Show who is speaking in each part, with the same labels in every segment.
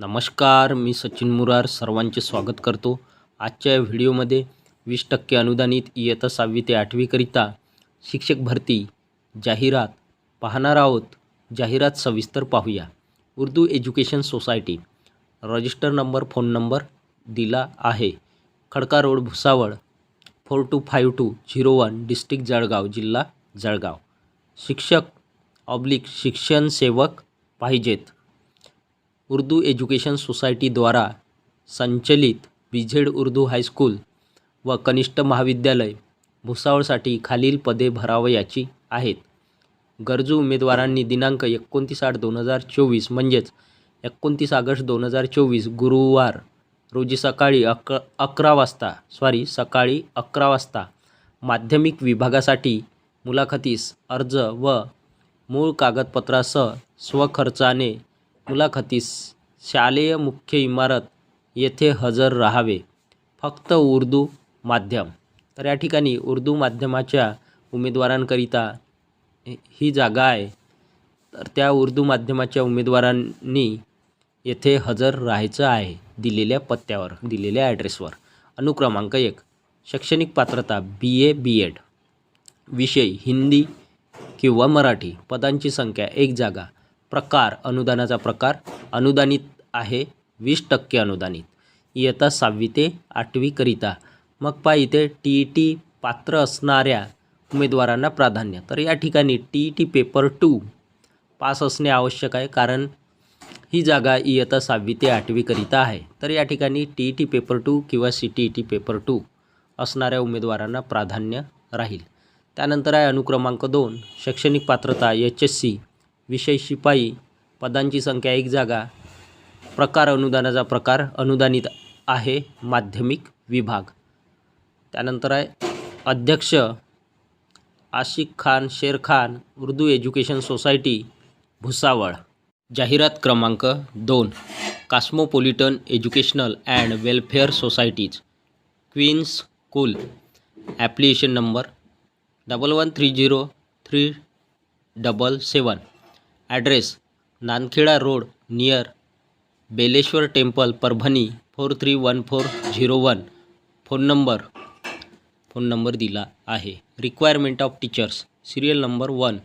Speaker 1: नमस्कार मी सचिन मुरार सर्वांचे स्वागत करतो. आजच्या या व्हिडिओमध्ये वीस टक्के अनुदानित इयत्ता सहावी ते आठवीकरिता शिक्षक भरती जाहिरात पाहणार आहोत. जाहिरात सविस्तर पाहूया. Urdu education society register number phone number दिला आहे. Khadka road Bhusawal four two five two zero one district Jalgaon जिल्हा जळगाव. शिक्षक ऑब्लिक शिक्षण सेवक पाहिजेत. उर्दू एज्युकेशन सोसायटीद्वारा संचलित बिझेड उर्दू हायस्कूल व कनिष्ठ महाविद्यालय भुसावळसाठी खालील पदे भरावयाची आहेत. गरजू उमेदवारांनी दिनांक एकोणतीस आठ दोन हजार चोवीस म्हणजेच एकोणतीस ऑगस्ट दोन हजार चोवीस गुरुवार रोजी सकाळी अक अकरा वाजता सॉरी सकाळी अकरा वाजता माध्यमिक विभागासाठी मुलाखतीस अर्ज व मूळ कागदपत्रासह स्वखर्चाने मुलाखतीस. शालेय मुख्य इमारत येथे हजर राहावे. फक्त उर्दू माध्यम. तर या ठिकाणी उर्दू माध्यमाच्या उमेदवारांकरिता ही- ही जागा आहे. तर त्या उर्दू माध्यमाच्या उमेदवारांनी येथे हजर राहायचं आहे. दिलेल्या पत्त्यावर दिलेल्या ॲड्रेसवर अनुक्रमांक एक. शैक्षणिक पात्रता बी ए बी एड विषय हिंदी किंवा मराठी. पदांची संख्या एक जागा. प्रकार अनुदानाचा प्रकार अनुदानित आहे वीस टक्के अनुदानित. इयत्ता सहावी ते आठवीकरिता मग पहा इथे टी ई टी पात्र असणाऱ्या उमेदवारांना प्राधान्य. तर या ठिकाणी T E T paper two pass असणे आवश्यक आहे कारण ही जागा इयत्ता सहावी ते आठवीकरिता आहे. तर या ठिकाणी T E T paper two किंवा C T E T paper two असणाऱ्या उमेदवारांना प्राधान्य राहील. त्यानंतर आहे अनुक्रमांक दोन शैक्षणिक पात्रता एच एस सी विषय शिपाई पदांची संख्या एक जागा प्रकार अनुदानाचा प्रकार अनुदानित आहे माध्यमिक विभाग. त्यानंतर आहे अध्यक्ष आशिक खान शेर खान उर्दू एज्युकेशन सोसायटी भुसावळ. जाहिरात क्रमांक दोन cosmopolitan educational and welfare societies Queen's school. Application number double one three zero three double seven. Address Nankheda road near Beleshwar temple Parbhani four three one four zero one. Phone number phone number दिला आहे. Requirement of teachers serial number one.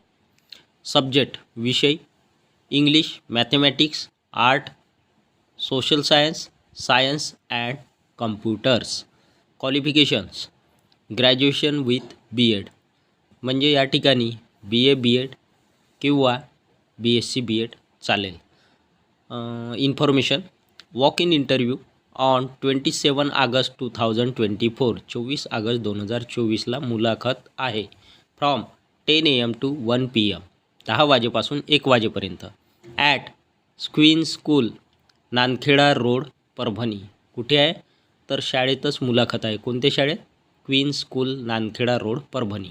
Speaker 1: Subject विषय English mathematics art social science science and computers. Qualifications graduation with B Ed. म्हणजे या ठिकाणी B A B Ed किंवा B S C B Ed चालेल. Information walk in interview on twenty seven August two thousand twenty four चोवीस August दोन हजार चोवीसला मुलाखत आहे. From ten A M to one P M दहा वाजेपासून एक वाजेपर्यंत. At Queen school Nankheda road Parbhani. कुठे आहे? तर शाळेतच मुलाखत आहे. कोणत्या शाळेत? Queen school Nankheda road Parbhani.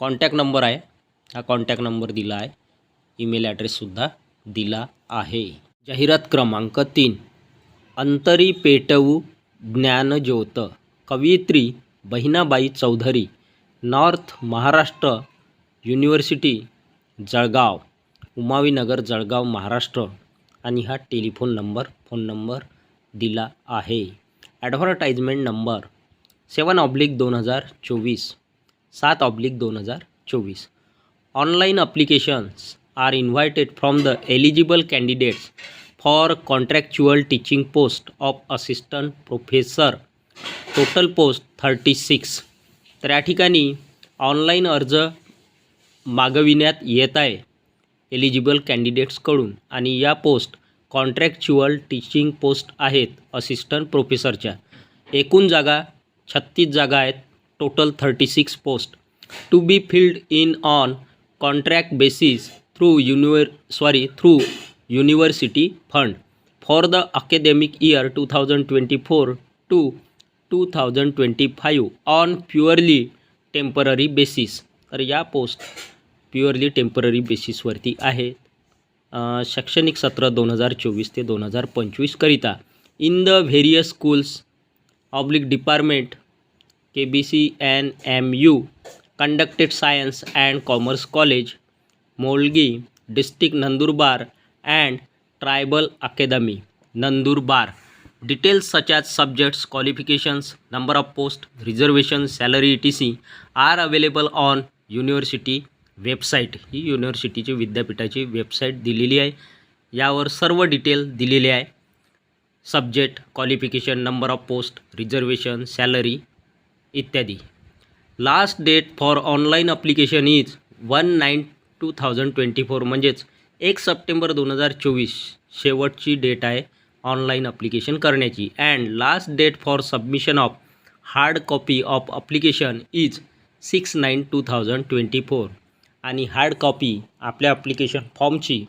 Speaker 1: Contact number आहे. हा कॉन्टॅक्ट नंबर दिला आहे. ईमेल ॲड्रेससुद्धा दिला आहे. जाहिरात क्रमांक तीन अंतरी पेटवू ज्ञानज्योत कवयित्री बहिणाबाई चौधरी नॉर्थ महाराष्ट्र युनिव्हर्सिटी जळगाव उमावीनगर जळगाव महाराष्ट्र. आणि हा टेलिफोन नंबर फोन नंबर दिला आहे. ॲडव्हर्टाईजमेंट नंबर सेवन ऑब्लिक दोन हजार चोवीस सात ऑब्लिक दोन हजार चोवीस. Online applications are invited from the eligible candidates for contractual teaching post of assistant professor total post thirty six तर या ठिकाणी ऑनलाईन अर्ज मागविण्यात येत आहे एलिजिबल कॅन्डिडेट्सकडून आणि या पोस्ट कॉन्ट्रॅक्च्युअल टीचिंग पोस्ट आहेत असिस्टंट प्रोफेसरच्या एकूण जागा छत्तीस जागा आहेत total thirty six post to be filled in on contract basis through univer sorry through university fund for the academic year two thousand twenty four to two thousand twenty five on purely temporary basis तर या post purely temporary बेसिसवरती आहेत शैक्षणिक सत्र दोन हजार चोवीस ते दोन हजार पंचवीसकरिता in the various schools oblique department K B C N M U conducted science and commerce college Molgi district Nandurbar and tribal academy Nandurbar. Details such as subjects qualifications number of post reservation salary etc are available on university website. ही युनिव्हर्सिटीची विद्यापीठाची website दिलेली आहे. यावर सर्व detail दिलेले आहे. Subject qualification number of post reservation salary इत्यादी. Last date for online application is one nine two thousand twenty four म्हणजेच एक सप्टेंबर दोन हजार चोवीस शेवटची डेट आहे ऑनलाईन अप्लिकेशन करण्याची. And last date for submission of hard copy of application is six nine two thousand twenty four आणि hard copy आपल्या अप्लिकेशन फॉर्मची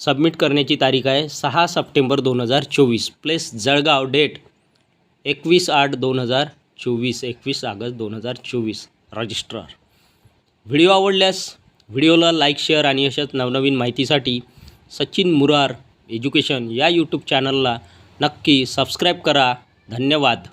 Speaker 1: सबमिट करण्याची तारीख आहे सहा सप्टेंबर दोन हजार चोवीस. प्लेस जळगाव डेट एकवीस आठ दोन हजार चोवीस एकवीस ऑगस्ट दोन हजार चोवीस. रजिस्ट्रार व्हिडिओ आवडल्यास व्हिडिओला लाईक शेअर आणि अशाच नवनवीन माहितीसाठी सचिन मुरार एज्युकेशन या यूट्यूब चॅनलला नक्की सबस्क्राईब करा. धन्यवाद.